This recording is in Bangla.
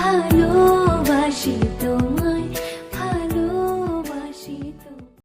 ভালোবাসি